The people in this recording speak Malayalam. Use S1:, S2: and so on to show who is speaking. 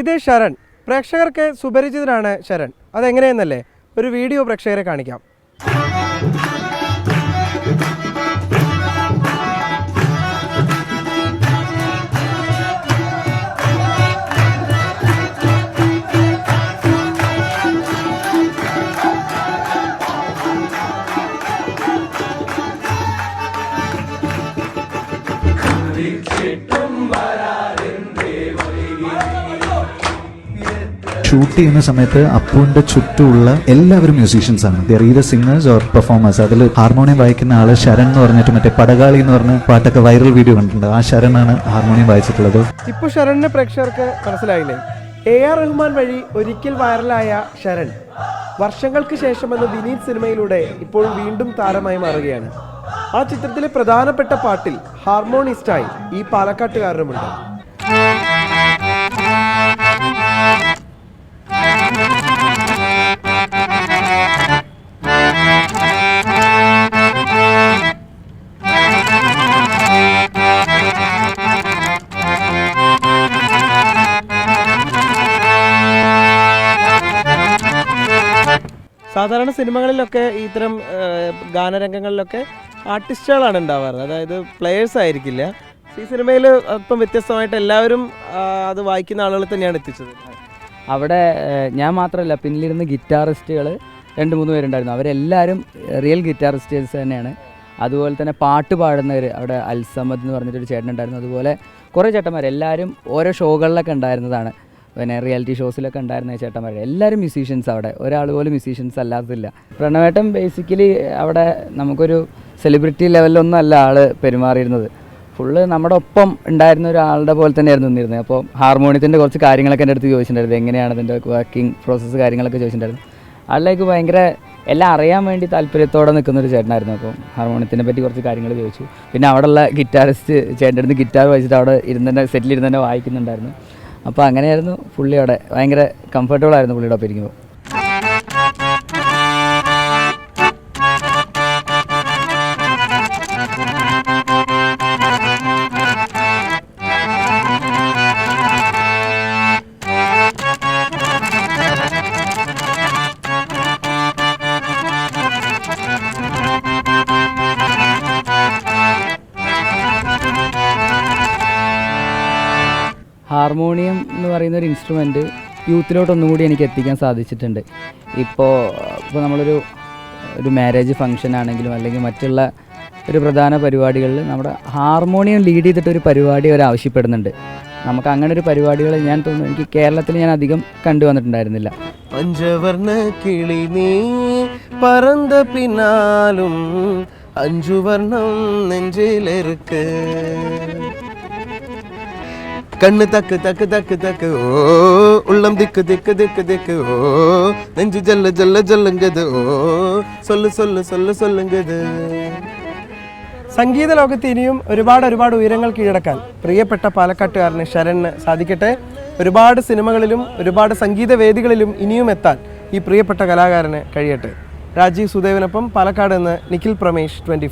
S1: ഇത് ശരൺ. പ്രേക്ഷകർക്ക് സുപരിചിതനാണ് ശരൺ. അതെങ്ങനെയെന്നല്ലേ? ഒരു വീഡിയോ പ്രേക്ഷകരെ കാണിക്കാം.
S2: ഷൂട്ട് ചെയ്യുന്ന സമയത്ത് അപ്പുവിന്റെ ചുറ്റുമുള്ള എല്ലാവരും മ്യൂസീഷ്യൻസ് ആണ്. ദർ സിംഗേഴ്സ് ഓർ പെർഫോമേഴ്സ് അതിൽ ഹാർമോണിയം വായിക്കുന്ന ആൾ ശരൺ എന്ന് പറഞ്ഞിട്ട് മറ്റേ പടകാളി എന്ന് പറഞ്ഞ പാട്ടൊക്കെ വൈറൽ വീഡിയോ കണ്ടിട്ടുണ്ട്. ആ ശരണാണ് ഹാർമോണിയം വായിച്ചിട്ടുള്ളത്.
S1: ഇപ്പൊ ശരണിന്റെ പ്രേക്ഷകർക്ക് മനസ്സിലായില്ലേ? എ ആർ റഹ്മാൻ വഴി ഒരിക്കൽ വൈറലായ ശരൺ വർഷങ്ങൾക്ക് ശേഷം എന്ന വിനീത് സിനിമയിലൂടെ ഇപ്പോൾ വീണ്ടും താരമായി മാറുകയാണ്. ആ ചിത്രത്തിലെ പ്രധാനപ്പെട്ട പാട്ടിൽ ഹാർമോണിസ്റ്റായി ഈ പാലക്കാട്ടുകാരനുമുണ്ട്. സാധാരണ സിനിമകളിലൊക്കെ ഇത്തരം ഗാനരംഗങ്ങളിലൊക്കെ ആർട്ടിസ്റ്റുകളാണ് ഉണ്ടാവാറ്. അതായത് പ്ലെയേഴ്സ് ആയിരിക്കില്ല. ഈ സിനിമയിൽ ഇപ്പം വ്യത്യസ്തമായിട്ട് എല്ലാവരും അത് വായിക്കുന്ന ആളുകൾ തന്നെയാണ് എത്തിച്ചത്.
S3: അവിടെ ഞാൻ മാത്രമല്ല പിന്നിലിരുന്ന് ഗിറ്റാറിസ്റ്റുകൾ രണ്ട് മൂന്ന് പേരുണ്ടായിരുന്നു. അവരെല്ലാവരും റിയൽ ഗിറ്റാറിസ്റ്റേഴ്സ് തന്നെയാണ്. അതുപോലെ തന്നെ പാട്ട് പാടുന്നവർ അവിടെ അൽസമദ് എന്ന് പറഞ്ഞിട്ടൊരു ചേട്ടൻ ഉണ്ടായിരുന്നു അതുപോലെ കുറേ ചേട്ടന്മാർ എല്ലാവരും ഓരോ ഷോകളിലൊക്കെ ഉണ്ടായിരുന്നതാണ്. പിന്നെ റിയാലിറ്റി ഷോസിലൊക്കെ ഉണ്ടായിരുന്ന ചേട്ടന്മാർ എല്ലാവരും മ്യൂസീഷ്യൻസ് അവിടെ. ഒരാൾ പോലും മ്യൂസീഷ്യൻസ് അല്ലാത്തില്ല പ്രണവേട്ടൻ ബേസിക്കലി അവിടെ നമുക്കൊരു സെലിബ്രിറ്റി ലെവലിലൊന്നും അല്ല ആൾ പെരുമാറിയിരുന്നത്. ഫുള്ള് നമ്മുടെ ഒപ്പം ഉണ്ടായിരുന്ന ഒരാളുടെ പോലെ തന്നെയായിരുന്നു നിന്നിരുന്നത്. അപ്പോൾ ഹാർമോണിയത്തിന്റെ കുറച്ച് കാര്യങ്ങളൊക്കെ എന്റെ അടുത്ത് ചോദിച്ചിട്ടുണ്ടായിരുന്നു. എങ്ങനെയാണ് അതിന്റെ വർക്കിംഗ് പ്രോസസ്സ് കാര്യങ്ങളൊക്കെ ചോദിച്ചിട്ടുണ്ടായിരുന്നു. ആളിലേക്ക് ഭയങ്കര എല്ലാം അറിയാൻ വേണ്ടി താല്പര്യത്തോടെ നിൽക്കുന്ന ഒരു ചേട്ടനായിരുന്നു. അപ്പം ഹാർമോണിയത്തിനെ പറ്റി കുറച്ച് കാര്യങ്ങൾ ചോദിച്ചു. പിന്നെ അവിടെയുള്ള ഗിറ്റാറിസ്റ്റ് ചേട്ടന്റെ അടുത്ത് ഗിറ്റാർ വായിച്ചിട്ട് അവിടെ ഇരുന്ന് തന്നെ സെറ്റിലിരുന്ന് തന്നെ വായിക്കുന്നുണ്ടായിരുന്നു. അപ്പോൾ അങ്ങനെയായിരുന്നു പുള്ളിയോടെ ഭയങ്കര കംഫർട്ടബിൾ ആയിരുന്നു പുള്ളിയുടെ ഒപ്പം ഇരിക്കുമ്പോൾ. ഹാർമോണിയം എന്ന് പറയുന്ന ഒരു ഇൻസ്ട്രുമെന്റ് യൂത്തിലോട്ടൊന്നും കൂടി എനിക്ക് എത്തിക്കാൻ സാധിച്ചിട്ടുണ്ട്. ഇപ്പോൾ ഇപ്പോൾ നമ്മളൊരു ഒരു മാരേജ് ഫംഗ്ഷൻ ആണെങ്കിലും അല്ലെങ്കിൽ മറ്റുള്ള ഒരു പ്രധാന പരിപാടികളിൽ നമ്മുടെ ഹാർമോണിയം ലീഡ് ചെയ്തിട്ട് ഒരു പരിപാടി അവർ ആവശ്യപ്പെടുന്നുണ്ട്. നമുക്ക് അങ്ങനെ ഒരു പരിപാടികൾ ഞാൻ തോന്നുന്നു എനിക്ക് കേരളത്തിൽ ഞാൻ അധികം കണ്ടുവന്നിട്ടുണ്ടായിരുന്നില്ല
S1: പഞ്ചവർണ കിളി നീ പറന്ത പിന്നാലും അഞ്ചു വർണം കണ്ണ് തക്ക് തക്ക് തക്ക് തക്ക് ഓ. ഉള്ളം ദിക്ക് ദിക്ക് ദിക്ക് ദിക്ക് ഓ. നെഞ്ചു ജല്ല ജല്ല ജല്ലുങ്കത് ഓ. സൊല്ലു സൊല്ലു സൊല്ലു സൊല്ലുങ്കത്. സംഗീത ലോകത്ത് ഇനിയും ഒരുപാട് ഒരുപാട് ഉയരങ്ങൾ കീഴടക്കാൻ പ്രിയപ്പെട്ട പാലക്കാട്ടുകാരന് ശരണ് സാധിക്കട്ടെ. ഒരുപാട് സിനിമകളിലും ഒരുപാട് സംഗീത വേദികളിലും ഇനിയും എത്താൻ ഈ പ്രിയപ്പെട്ട കലാകാരന് കഴിയട്ടെ. രാജീവ് സുദേവനൊപ്പം പാലക്കാട് നിന്ന് നിഖിൽ പ്രമേഷ് ട്വന്റി